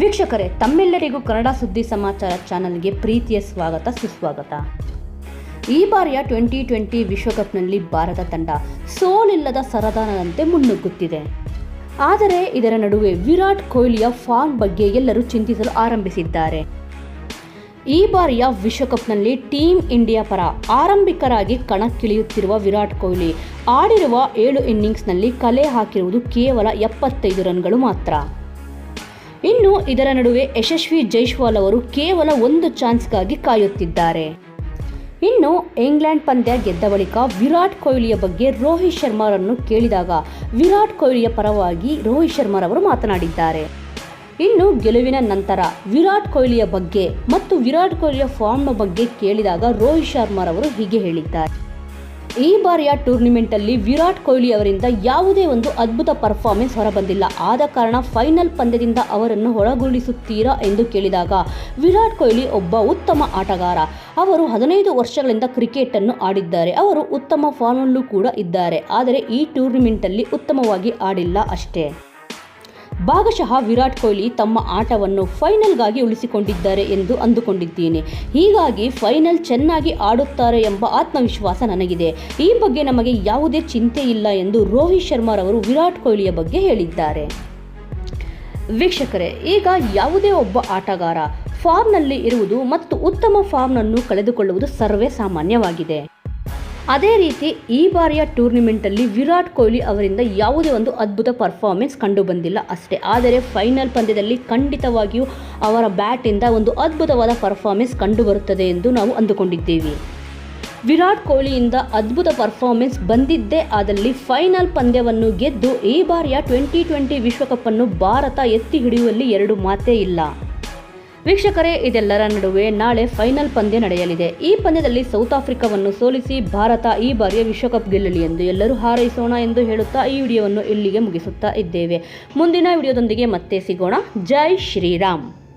ವೀಕ್ಷಕರೇ, ತಮ್ಮೆಲ್ಲರಿಗೂ ಕನ್ನಡ ಸುದ್ದಿ ಸಮಾಚಾರ ಚಾನಲ್ಗೆ ಪ್ರೀತಿಯ ಸ್ವಾಗತ, ಸುಸ್ವಾಗತ. ಈ ಬಾರಿಯ ಟ್ವೆಂಟಿ ಟ್ವೆಂಟಿ ವಿಶ್ವಕಪ್ನಲ್ಲಿ ಭಾರತ ತಂಡ ಸೋಲಿಲ್ಲದ ಸರದಾನದಂತೆ ಮುನ್ನುಗ್ಗುತ್ತಿದೆ. ಆದರೆ ಇದರ ನಡುವೆ ವಿರಾಟ್ ಕೊಹ್ಲಿಯ ಫಾರ್ಮ್ ಬಗ್ಗೆ ಎಲ್ಲರೂ ಚಿಂತಿಸಲು ಆರಂಭಿಸಿದ್ದಾರೆ. ಈ ಬಾರಿಯ ವಿಶ್ವಕಪ್ನಲ್ಲಿ ಟೀಮ್ ಇಂಡಿಯಾ ಪರ ಆರಂಭಿಕರಾಗಿ ಕಣಕ್ಕಿಳಿಯುತ್ತಿರುವ ವಿರಾಟ್ ಕೊಹ್ಲಿ ಆಡಿರುವ ಏಳು ಇನ್ನಿಂಗ್ಸ್ನಲ್ಲಿ ಕಲೆ ಹಾಕಿರುವುದು ಕೇವಲ ಎಪ್ಪತ್ತೈದು ರನ್ಗಳು ಮಾತ್ರ. ಇನ್ನು ಇದರ ನಡುವೆ ಯಶಸ್ವಿ ಜೈಶ್ವಾಲ್ ಅವರು ಕೇವಲ ಒಂದು ಚಾನ್ಸ್ಗಾಗಿ ಕಾಯುತ್ತಿದ್ದಾರೆ. ಇನ್ನು ಇಂಗ್ಲೆಂಡ್ ಪಂದ್ಯ ಗೆದ್ದ ಬಳಿಕ ವಿರಾಟ್ ಕೊಹ್ಲಿಯ ಬಗ್ಗೆ ರೋಹಿತ್ ಶರ್ಮಾರನ್ನು ಕೇಳಿದಾಗ ವಿರಾಟ್ ಕೊಹ್ಲಿಯ ಪರವಾಗಿ ರೋಹಿತ್ ಶರ್ಮಾರವರು ಮಾತನಾಡಿದ್ದಾರೆ. ಇನ್ನು ಗೆಲುವಿನ ನಂತರ ವಿರಾಟ್ ಕೊಹ್ಲಿಯ ಬಗ್ಗೆ ಮತ್ತು ವಿರಾಟ್ ಕೊಹ್ಲಿಯ ಫಾರ್ಮ್ನ ಬಗ್ಗೆ ಕೇಳಿದಾಗ ರೋಹಿತ್ ಶರ್ಮಾರವರು ಹೀಗೆ ಹೇಳಿದ್ದಾರೆ. ಈ ಬಾರಿಯ ಟೂರ್ನಿಮೆಂಟಲ್ಲಿ ವಿರಾಟ್ ಕೊಹ್ಲಿ ಅವರಿಂದ ಯಾವುದೇ ಒಂದು ಅದ್ಭುತ ಪರ್ಫಾರ್ಮೆನ್ಸ್ ಹೊರಬಂದಿಲ್ಲ. ಆದ ಕಾರಣ ಫೈನಲ್ ಪಂದ್ಯದಿಂದ ಅವರನ್ನು ಹೊರಗುಳಿಸುತ್ತೀರಾ ಎಂದು ಕೇಳಿದಾಗ ವಿರಾಟ್ ಕೊಹ್ಲಿ ಒಬ್ಬ ಉತ್ತಮ ಆಟಗಾರ. ಅವರು ಹದಿನೈದು ವರ್ಷಗಳಿಂದ ಕ್ರಿಕೆಟನ್ನು ಆಡಿದ್ದಾರೆ. ಅವರು ಉತ್ತಮ ಫಾರ್ಮಲ್ಲೂ ಕೂಡ ಇದ್ದಾರೆ. ಆದರೆ ಈ ಟೂರ್ನಿಮೆಂಟಲ್ಲಿ ಉತ್ತಮವಾಗಿ ಆಡಿಲ್ಲ ಅಷ್ಟೇ. ಭಾಗಶಃ ವಿರಾಟ್ ಕೊಹ್ಲಿ ತಮ್ಮ ಆಟವನ್ನು ಫೈನಲ್ಗಾಗಿ ಉಳಿಸಿಕೊಂಡಿದ್ದಾರೆ ಎಂದು ಅಂದುಕೊಂಡಿದ್ದೇನೆ. ಹೀಗಾಗಿ ಫೈನಲ್ ಚೆನ್ನಾಗಿ ಆಡುತ್ತಾರೆ ಎಂಬ ಆತ್ಮವಿಶ್ವಾಸ ನನಗಿದೆ. ಈ ಬಗ್ಗೆ ನಮಗೆ ಯಾವುದೇ ಚಿಂತೆ ಇಲ್ಲ ಎಂದು ರೋಹಿತ್ ಶರ್ಮಾರವರು ವಿರಾಟ್ ಕೊಹ್ಲಿಯ ಬಗ್ಗೆ ಹೇಳಿದ್ದಾರೆ. ವೀಕ್ಷಕರೇ, ಈಗ ಯಾವುದೇ ಒಬ್ಬ ಆಟಗಾರ ಫಾರ್ಮ್ನಲ್ಲಿ ಇರುವುದು ಮತ್ತು ಉತ್ತಮ ಫಾರ್ಮ್ನನ್ನು ಕಳೆದುಕೊಳ್ಳುವುದು ಸರ್ವೇ ಸಾಮಾನ್ಯವಾಗಿದೆ. ಅದೇ ರೀತಿ ಈ ಬಾರಿಯ ಟೂರ್ನಿಮೆಂಟಲ್ಲಿ ವಿರಾಟ್ ಕೊಹ್ಲಿ ಅವರಿಂದ ಯಾವುದೇ ಒಂದು ಅದ್ಭುತ ಪರ್ಫಾರ್ಮೆನ್ಸ್ ಕಂಡು ಬಂದಿಲ್ಲ ಅಷ್ಟೇ. ಆದರೆ ಫೈನಲ್ ಪಂದ್ಯದಲ್ಲಿ ಖಂಡಿತವಾಗಿಯೂ ಅವರ ಬ್ಯಾಟಿಂದ ಒಂದು ಅದ್ಭುತವಾದ ಪರ್ಫಾರ್ಮೆನ್ಸ್ ಕಂಡುಬರುತ್ತದೆ ಎಂದು ನಾವು ಅಂದುಕೊಂಡಿದ್ದೇವೆ. ವಿರಾಟ್ ಕೊಹ್ಲಿಯಿಂದ ಅದ್ಭುತ ಪರ್ಫಾರ್ಮೆನ್ಸ್ ಬಂದಿದ್ದೇ ಆದಲ್ಲಿ ಫೈನಲ್ ಪಂದ್ಯವನ್ನು ಗೆದ್ದು ಈ ಬಾರಿಯ ಟ್ವೆಂಟಿ ಟ್ವೆಂಟಿ ವಿಶ್ವಕಪ್ಪನ್ನು ಭಾರತ ಎತ್ತಿ ಹಿಡಿಯುವಲ್ಲಿ ಎರಡು ಮಾತೇ ಇಲ್ಲ. ವೀಕ್ಷಕರೇ, ಇದೆಲ್ಲರ ನಡುವೆ ನಾಳೆ ಫೈನಲ್ ಪಂದ್ಯ ನಡೆಯಲಿದೆ. ಈ ಪಂದ್ಯದಲ್ಲಿ ಸೌತ್ ಆಫ್ರಿಕಾವನ್ನು ಸೋಲಿಸಿ ಭಾರತ ಈ ಬಾರಿಯ ವಿಶ್ವಕಪ್ ಗೆಲ್ಲಲಿ ಎಂದು ಎಲ್ಲರೂ ಹಾರೈಸೋಣ ಎಂದು ಹೇಳುತ್ತಾ ಈ ವಿಡಿಯೋವನ್ನು ಇಲ್ಲಿಗೆ ಮುಗಿಸುತ್ತಾ ಇದ್ದೇವೆ. ಮುಂದಿನ ವಿಡಿಯೋದೊಂದಿಗೆ ಮತ್ತೆ ಸಿಗೋಣ. ಜೈ ಶ್ರೀರಾಮ್.